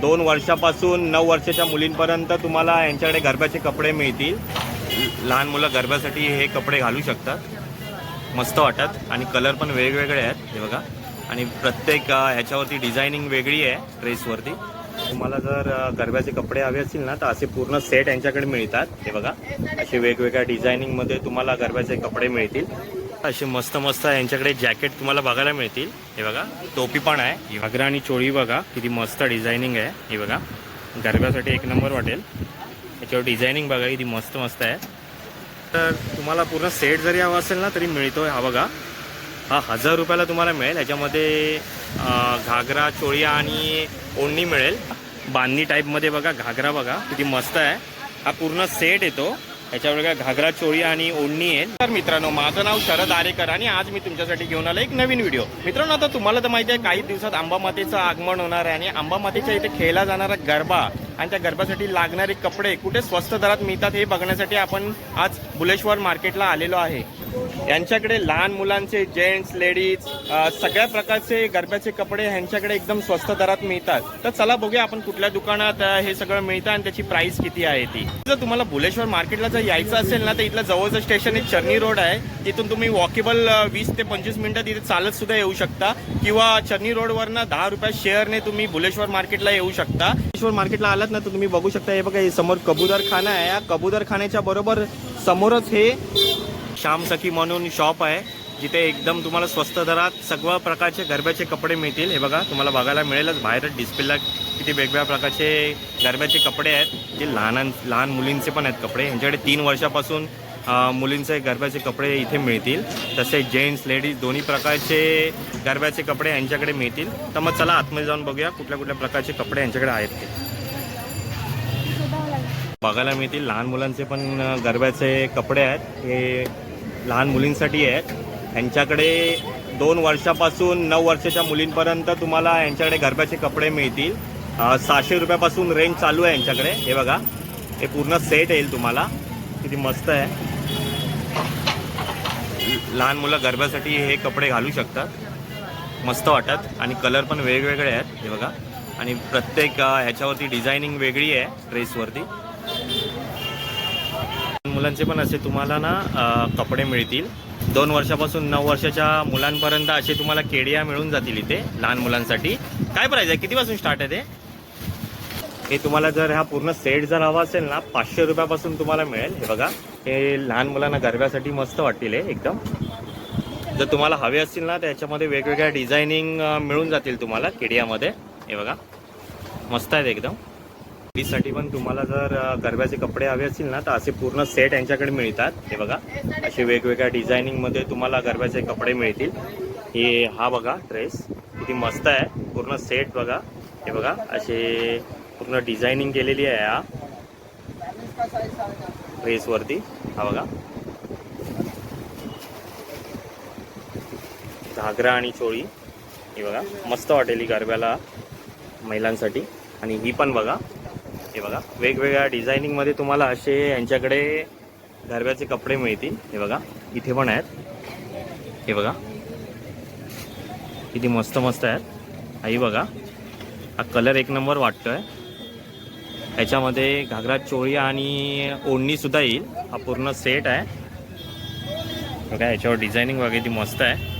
दोन वर्षापासून नऊ वर्षाच्या मुलींपर्यंत तुम्हाला यांच्याकडे गरब्याचे कपडे मिळतील. लहान मुलं गरब्यासाठी हे कपडे घालू शकतात. मस्त वाटतात आणि कलर पण वेगवेगळे आहेत हे बघा. आणि प्रत्येक ह्याच्यावरती डिझायनिंग वेगळी आहे ड्रेसवरती तुम्हाला जर गरब्याचे कपडे हवे असतील ना तर असे पूर्ण सेट यांच्याकडे मिळतात हे बघा. असे वेगवेगळ्या डिझायनिंगमध्ये तुम्हाला गरब्याचे कपडे मिळतील. असे मस्त मस्त यांच्याकडे जॅकेट तुम्हाला बघायला मिळतील. हे बघा टोपी पण आहे. घागरा आणि चोळी बघा किती मस्त डिझायनिंग आहे. हे बघा गरब्यासाठी एक नंबर वाटेल. याच्यावर डिझायनिंग बघा किती मस्त मस्त आहे. तर तुम्हाला पूर्ण सेट जरी हवा असेल ना तरी मिळतो हा बघा. हा हजार रुपयाला तुम्हाला मिळेल. याच्यामध्ये घागरा चोळी आणि ओढणी मिळेल. बांधणी टाईपमध्ये बघा घागरा बघा किती मस्त आहे. हा पूर्ण सेट येतो. याच्यावर बघा घागरा चोळी आणि ओढणी आहे तर मित्रांनो माझं नाव शरद आरेकर आणि आज मी तुमच्यासाठी घेऊन आलो एक नवीन व्हिडिओ मित्रांनो आता तुम्हाला तर माहिती आहे काही दिवसात आंबा मातेचं आगमन होणार आहे आणि आंबा मातेच्या इथे खेळला जाणारा गरबा आणि त्या गरबासाठी लागणारे कपडे कुठे स्वस्त दरात मिळतात हे बघण्यासाठी आपण आज बुलेश्वर मार्केटला आलेलो आहे. यांच्याकडे लहान मुलांचे जेंट्स लेडीज सगळ्या प्रकारचे गरब्याचे कपडे ह्यांच्याकडे एकदम स्वस्त दरात मिळतात. तर चला बघूया आपण कुठल्या दुकानात हे सगळं मिळतं आणि त्याची प्राइस किती आहे ती. जर तुम्हाला भुलेश्वर मार्केटला जर यायचं असेल ना तर इथलं जवळचं स्टेशन एक चर्नी रोड आहे. तिथून तुम्ही वॉकेबल वीस ते पंचवीस मिनिटं तिथे चालत सुद्धा येऊ शकता. किंवा चर्नी रोडवरनं दहा रुपया शेअरने तुम्ही भुलेश्वर मार्केटला येऊ शकता. बुलेश्वर मार्केटला आलात ना तर तुम्ही बघू शकता हे बघा हे समोर कबूदर खाना आहे. या कबूदर खाण्याच्या बरोबर समोरच हे श्याम सखी म्हणून शॉप आहे. जिथे एकदम तुम्हाला स्वस्त दरात सगळ्या प्रकारचे गरब्याचे कपडे मिळतील. हे बघा तुम्हाला बघायला मिळेलच. बाहेरच डिस्प्लेला किती वेगवेगळ्या प्रकारचे गरब्याचे कपडे आहेत. जे लहान लहान मुलींचे पण आहेत कपडे. यांच्याकडे तीन वर्षापासून मुलींचे गरब्याचे कपडे इथे मिळतील. तसे जेंट्स लेडीज दोन्ही प्रकारचे गरब्याचे कपडे यांच्याकडे मिळतील. तर मग चला आतमध्ये जाऊन बघूया कुठल्या कुठल्या प्रकारचे कपडे यांच्याकडे आहेत ते. बघायला मिळतील. लहान मुलांचे पण गरब्याचे कपडे आहेत. हे लहान मुलींसाठी आहेत यांच्याकडे दोन वर्षापासून नऊ वर्षाच्या मुलींपर्यंत तुम्हाला यांच्याकडे गरब्याचे कपडे मिळतील. सहाशे रुपयापासून रेंज चालू आहे यांच्याकडे. हे बघा हे पूर्ण सेट येईल तुम्हाला. किती मस्त आहे. लहान मुलं गरब्यासाठी हे कपडे घालू शकतात. मस्त वाटतात आणि कलर पण वेगवेगळे आहेत. हे बघा. आणि प्रत्येक ह्याच्यावरती डिझायनिंग वेगळी आहे ड्रेसवरती मुलांचे पण असे तुम्हाला ना कपडे मिळतील. दोन वर्षापासून नऊ वर्षाच्या मुलांपर्यंत असे तुम्हाला केडिया मिळून जातील इथे लहान मुलांसाठी. काय प्राईज आहे? कितीपासून स्टार्ट आहे ते? हे तुम्हाला जर हा पूर्ण सेट जर हवा असेल ना पाचशे रुपयापासून तुम्हाला मिळेल. हे बघा हे लहान मुलांना गरब्यासाठी मस्त वाटतील हे एकदम. जर तुम्हाला हवे असतील ना त्याच्यामध्ये वेगवेगळ्या डिझायनिंग मिळून जातील तुम्हाला केडियामध्ये. हे बघा मस्त आहेत एकदम. लेडीजसाठी पण तुम्हाला जर गरब्याचे कपडे हवे असतील ना तर असे पूर्ण सेट यांच्याकडे मिळतात. हे बघा असे वेगवेगळ्या डिझायनिंगमध्ये तुम्हाला गरब्याचे कपडे मिळतील. हे हा बघा ड्रेस किती मस्त आहे. पूर्ण सेट बघा. हे बघा असे पूर्ण डिझायनिंग केलेली आहे हा. ड्रेसवरती हा बघा. घागरा आणि चोळी हे बघा. मस्त वाटेल ही गरब्याला महिलांसाठी. आणि ही पण बघा. हे बघा वेगवेगळ्या डिझायनिंगमध्ये तुम्हाला असे यांच्याकडे गरब्याचे कपडे मिळतील. हे बघा इथे पण आहेत. हे बघा. किती मस्त मस्त आहेत. आई बघा हा कलर एक नंबर वाटतोय. ह्याच्यामध्ये घागरा चोळी आणि ओढणी सुद्धा येईल. हा पूर्ण सेट आहे. बघा याच्यावर डिझायनिंग वगैरे ती मस्त आहे.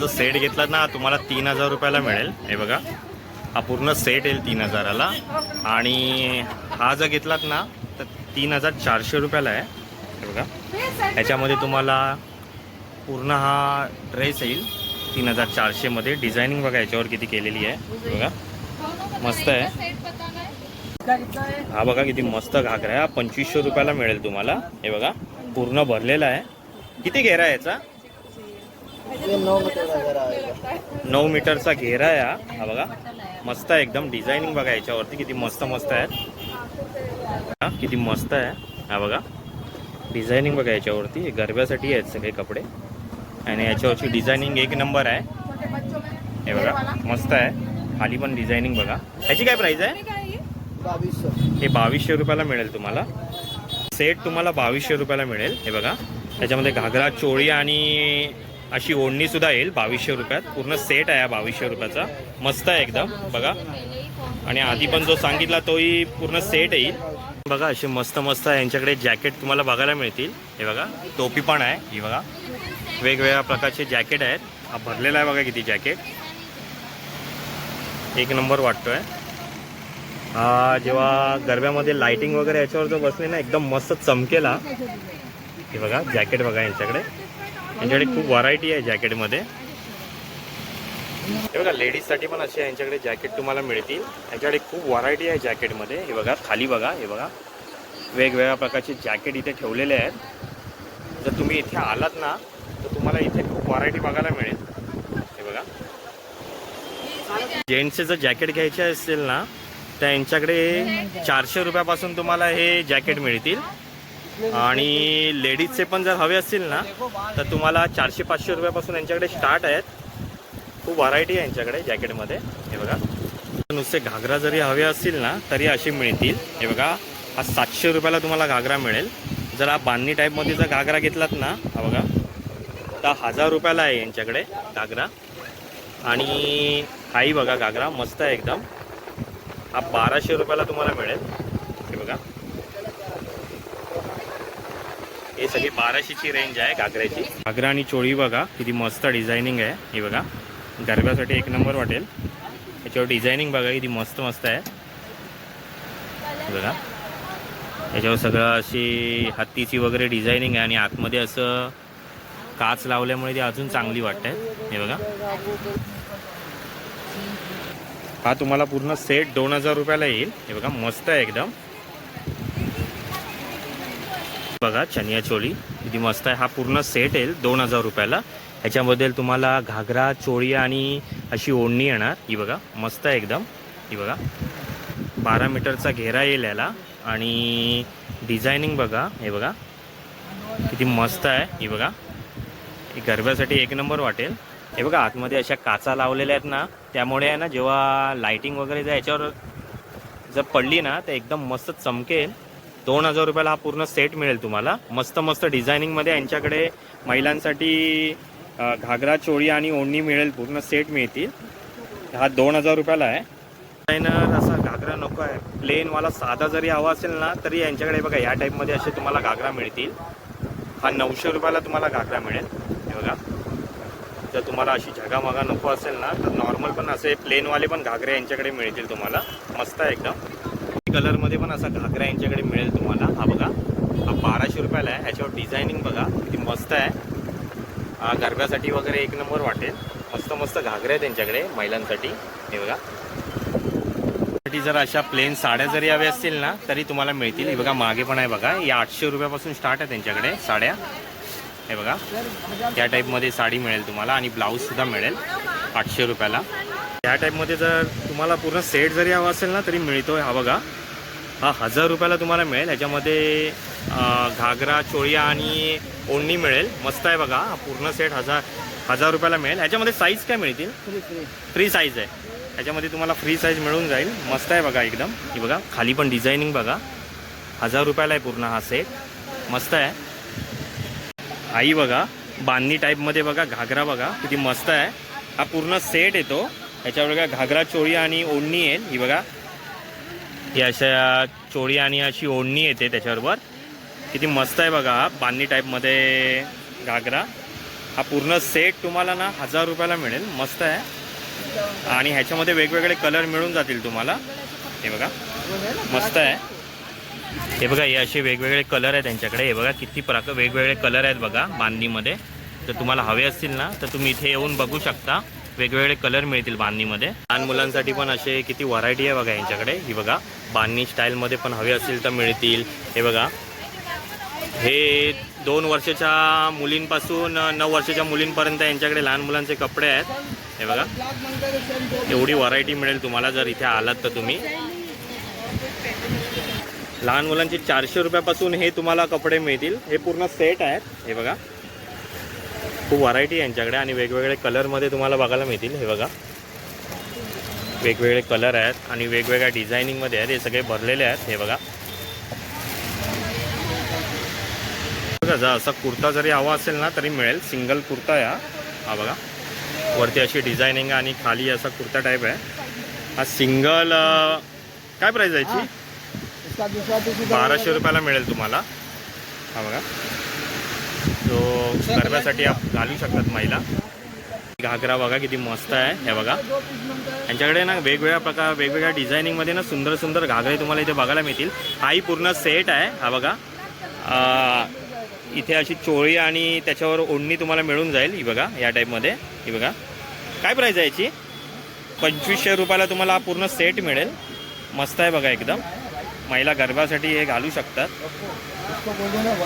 जो सेट घेतलात ना तुम्हाला तीन हजार रुपयाला मिळेल. हे बघा. हा पूर्ण सेट येईल तीन हजाराला. आणि हा जर घेतलात ना तर तीन हजार चारशे रुपयाला आहे. हे बघा. याच्यामध्ये तुम्हाला पूर्ण हा ड्रेस येईल. तीन हजार चारशेमध्ये डिझायनिंग बघा याच्यावर किती केलेली आहे. बघा. मस्त आहे. हा बघा किती मस्त घागरा आहे. हा पंचवीसशे रुपयाला मिळेल तुम्हाला. हे बघा. पूर्ण भरलेला आहे. किती घेरा आहे याचा ये नौ मीटर वगैरह आएगा नऊ मीटरचा घेरा आहे हा. हा बघा. मस्त आहे एकदम डिझायनिंग बघा याच्यावरती. किती मस्त मस्त आहेत हा किती मस्त आहे. हा बघा. डिझायनिंग बघा याच्यावरती. गरब्यासाठी आहेत सगळे कपडे. आणि याच्यावरची डिझायनिंग एक नंबर आहे. हे बघा. मस्त आहे. खाली पण डिझायनिंग बघा. ह्याची काय प्राईस आहे? हे बावीसशे रुपयाला मिळेल तुम्हाला. सेट तुम्हाला बावीसशे रुपयाला मिळेल. हे बघा. त्याच्यामध्ये घागरा चोळी आणि अशी ओढणीसुद्धा येईल बावीसशे रुपयात. पूर्ण सेट आहे हा बावीसशे रुपयाचा. मस्त आहे एकदम बघा. आणि आधी पण जो सांगितला तोही पूर्ण सेट येईल. बघा असे मस्त मस्त यांच्याकडे जॅकेट तुम्हाला बघायला मिळतील. हे बघा टोपी पण आहे. ही बघा. वेगवेगळ्या प्रकारचे जॅकेट आहेत. हा भरलेला आहे बघा किती जॅकेट एक नंबर वाटतोय. हा जेव्हा गरब्यामध्ये लाइटिंग वगैरे याच्यावर जो बसले ना एकदम मस्त चमकेला. हे बघा जॅकेट बघा यांच्याकडे. यांच्याकडे खूप व्हरायटी आहे जॅकेटमध्ये हे बघा लेडीजसाठी पण असे यांच्याकडे जॅकेट तुम्हाला मिळतील. यांच्याकडे खूप व्हरायटी आहे जॅकेटमध्ये हे बघा खाली बघा हे बघा. वेगवेगळ्या प्रकारचे जॅकेट इथे ठेवलेले आहेत. जर तुम्ही इथे आलात ना तर तुम्हाला इथे खूप व्हरायटी बघायला मिळेल. हे बघा. जेंट्सचे जर जॅकेट घ्यायचे असेल ना तर यांच्याकडे चारशे रुपयापासून तुम्हाला हे जॅकेट मिळतील. आणि लेडीजचे पण जर हवे असतील ना तर तुम्हाला चारशे पाचशे रुपयापासून यांच्याकडे स्टार्ट आहेत. खूप व्हरायटी आहे यांच्याकडे जॅकेटमध्ये हे बघा. नुसते घागरा जरी हवे असतील ना तरी असे मिळतील. हे बघा हा सातशे रुपयाला तुम्हाला घागरा मिळेल. जर हा बांधणी टाईपमध्ये जर घागरा घेतलात ना हा बघा तर हजार रुपयाला आहे यांच्याकडे घागरा. आणि हाही बघा घागरा मस्त आहे एकदम. हा बाराशे रुपयाला तुम्हाला मिळेल. हे बघा. हे सगळी बाराशेची रेंज आहे घागऱ्याची. घागरा आणि चोळी बघा किती मस्त डिझायनिंग आहे. हे बघा गरब्यासाठी एक नंबर वाटेल. याच्यावर डिझायनिंग बघा किती मस्त मस्त आहे. बघा याच्यावर सगळं अशी हत्तीची वगैरे डिझायनिंग आहे आणि आतमध्ये असं काच लावल्यामुळे ती अजून चांगली वाटते हे बघा. हा तुम्हाला पूर्ण सेट दोन हजार रुपयाला येईल. हे बघा मस्त आहे एकदम. बघा चनिया चोळी किती मस्त आहे. हा पूर्ण सेट येईल दोन हजार रुपयाला. ह्याच्यामध्ये तुम्हाला घागरा चोळी आणि अशी ओढणी येणार. ही बघा मस्त आहे एकदम. ही बघा. बारा मीटरचा घेरा येईल याला. आणि डिझायनिंग बघा हे बघा. किती मस्त आहे. ही बघा. गरब्यासाठी एक नंबर वाटेल. हे बघा आतमध्ये अशा काचा लावलेल्या आहेत ना त्यामुळे आहे ना जेव्हा लायटिंग वगैरे जर याच्यावर जर पडली ना तर एकदम मस्त चमकेल. दोन हजार रुपयाला हा पूर्ण सेट मिळेल तुम्हाला. मस्त मस्त डिझायनिंगमध्ये यांच्याकडे महिलांसाठी घागरा चोळी आणि ओढणी मिळेल पूर्ण सेट मिळतील. हा दोन हजार रुपयाला आहे. डिझायनर असा घागरा नको आहे. प्लेनवाला साधा जरी हवा असेल ना तरी यांच्याकडे बघा या टाईपमध्ये असे तुम्हाला घागरा मिळतील. हा नऊशे रुपयाला तुम्हाला घागरा मिळेल. हे बघा. जर तुम्हाला अशी झगामगा नको असेल ना तर नॉर्मल पण असे प्लेनवाले पण घागरे यांच्याकडे मिळतील तुम्हाला. मस्त आहे एकदम. कलरमध्ये पण असा घागरा यांच्याकडे मिळेल तुम्हाला. हा बघा हा बाराशे रुपयाला आहे. ह्याच्यावर डिझायनिंग बघा किती मस्त आहे. गरब्यासाठी वगैरे एक नंबर वाटेल. मस्त मस्त घागरे आहे त्यांच्याकडे महिलांसाठी. हे बघा. साठी जर अशा प्लेन साड्या जरी हव्या असतील ना तरी तुम्हाला मिळतील. हे बघा मागे पण आहे बघा. या आठशे रुपयापासून स्टार्ट आहे त्यांच्याकडे साड्या. हे बघा त्या टाईपमध्ये साडी मिळेल तुम्हाला आणि ब्लाऊजसुद्धा मिळेल आठशे रुपयाला. त्या टाईपमध्ये जर तुम्हाला पूर्ण सेट जरी हवा असेल ना तरी मिळतो हा बघा हा हजार रुपयाला तुम्हाला मिळेल. ह्याच्यामध्ये घागरा चोळी आणि ओढणी मिळेल. मस्त आहे बघा हा पूर्ण सेट हजार हजार रुपयाला मिळेल. ह्याच्यामध्ये साईज काय मिळतील? फ्री फ्री साईज आहे. ह्याच्यामध्ये तुम्हाला फ्री साईज मिळून जाईल. मस्त आहे बघा एकदम. ही बघा खाली पण डिझायनिंग बघा. हजार रुपयाला आहे पूर्ण हा सेट मस्त आहे. आई बघा बांधणी टाईपमध्ये बघा घागरा बघा किती मस्त आहे. हा पूर्ण सेट येतो. ह्याच्यावर बघा घागरा चोळी आणि ओढणी येईल ही बघा. ही अशा चोळी आणि अशी ओढणी येते त्याच्याबरोबर. किती मस्त आहे बघा हा बांधणी टाईपमध्ये घागरा. हा पूर्ण सेट तुम्हाला ना हजार रुपयाला मिळेल. मस्त आहे. आणि ह्याच्यामध्ये वेगवेगळे कलर मिळून जातील तुम्हाला. हे बघा. मस्त आहे. हे बघा हे असे वेगवेगळे कलर आहेत त्यांच्याकडे. हे बघा किती प्रकार वेगवेगळे कलर आहेत बघा बांधणीमध्ये. तर तुम्हाला हवे असतील ना तर तुम्ही इथे येऊन बघू शकता. वेगवेगळे कलर मिळतील बांधणीमध्ये. लहान मुलांसाठी पण असे किती व्हरायटी आहे बघा यांच्याकडे. ही बघा बांधणी स्टाईलमध्ये पण हवे असतील तर मिळतील. हे बघा. हे दोन वर्षाच्या मुलींपासून नऊ वर्षाच्या मुलींपर्यंत यांच्याकडे लहान मुलांचे कपडे आहेत. हे बघा. एवढी व्हरायटी मिळेल तुम्हाला जर इथे आलात तर तुम्ही. लहान मुलांचे चारशे रुपयापासून हे तुम्हाला कपडे मिळतील. हे पूर्ण सेट आहेत. हे बघा. खूप व्हरायटी यांच्याकडे आणि वेगवेगळे कलरमध्ये तुम्हाला बघायला मिळतील. हे बघा. वेगवेगळे कलर आहेत आणि वेगवेगळ्या डिझायनिंगमध्ये आहेत. हे सगळे भरलेले आहेत. हे बघा. बघा जा असा कुर्ता जरी हवा असेल ना तरी मिळेल. सिंगल कुर्ता या. हा बघा. वरती अशी डिझायनिंग आणि खाली असा कुर्ता टाईप आहे. हा सिंगल काय प्राईस आहे याची? बाराशे रुपयाला मिळेल तुम्हाला. हा बघा. तो गरब्यासाठी आप घालू शकतात महिला. घागरा बघा किती मस्त आहे हे बघा. यांच्याकडे ना वेगवेगळ्या प्रकार वेगवेगळ्या डिझायनिंगमध्ये ना सुंदर सुंदर घागरे तुम्हाला इथे बघायला मिळतील. हाही पूर्ण सेट आहे हा बघा. इथे अशी चोळी आणि त्याच्यावर ओढणी तुम्हाला मिळून जाईल ही बघा या टाईपमध्ये ही बघा. काय प्राईज आहे याची? पंचवीसशे रुपयाला तुम्हाला पूर्ण सेट मिळेल. मस्त आहे बघा एकदम. महिला गरबासाठी हे घालू शकतात.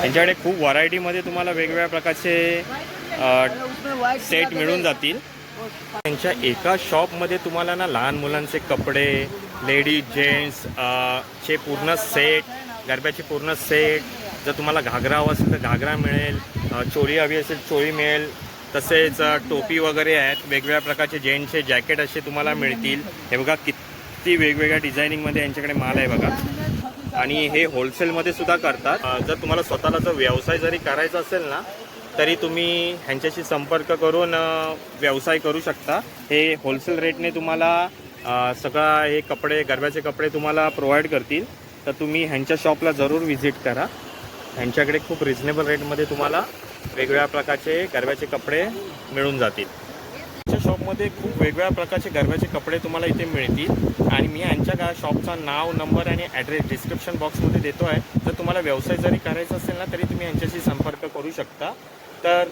त्यांच्याकडे खूप व्हरायटीमध्ये तुम्हाला वेगवेगळ्या प्रकारचे सेट मिळून जातील. त्यांच्या एका शॉपमध्ये तुम्हाला ना लहान मुलांचे कपडे लेडीज जेंट्स चे पूर्ण सेट गरब्याचे पूर्ण सेट जर तुम्हाला घागरा हवं असेल तर घागरा मिळेल चोरी चोळी हवी असेल चोळी मिळेल तसेच टोपी वगैरे आहेत वेगवेगळ्या प्रकारचे जेंट्सचे जॅकेट असे तुम्हाला मिळतील. हे बघा किती वेगवेगळ्या डिझायनिंगमध्ये यांच्याकडे माल आहे बघा. आणि हे होलसेलमध्ये सुद्धा करतात. जर तुम्हाला स्वतःला जर व्यवसाय जरी करायचा असेल ना तरी तुम्ही ह्यांच्याशी संपर्क करून व्यवसाय करू शकता. हे होलसेल रेटने तुम्हाला सगळा हे कपडे गरब्याचे कपडे तुम्हाला प्रोव्हाइड करतील. तर तुम्ही ह्यांच्या शॉपला जरूर व्हिजिट करा. ह्यांच्याकडे खूप रिझनेबल रेटमध्ये तुम्हाला वेगवेगळ्या प्रकारचे गरब्याचे कपडे मिळून जातील. शॉपमध्ये खूप वेगवेगळ्या प्रकारचे गरब्याचे कपडे तुम्हाला इथे मिळतील. आणि मी यांच्या का शॉपचा नाव नंबर आणि ॲड्रेस डिस्क्रिप्शन बॉक्समध्ये देतो आहे जर तुम्हाला व्यवसाय जरी करायचा असेल ना तरी तुम्ही यांच्याशी संपर्क करू शकता. तर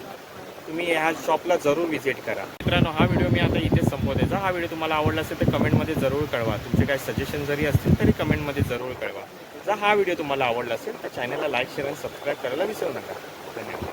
तुम्ही ह्या शॉपला जरूर व्हिजिट करा. मित्रांनो हा व्हिडिओ मी आता इथे संपवते. हा व्हिडिओ तुम्हाला आवडला असेल तर कमेंटमध्ये जरूर कळवा. तुमचे काही सजेशन जरी असतील तरी कमेंटमध्ये जरूर कळवा. जर हा व्हिडिओ तुम्हाला आवडला असेल तर चॅनलला लाईक शेअर आणि सबस्क्राईब करायला विसरू नका. धन्यवाद.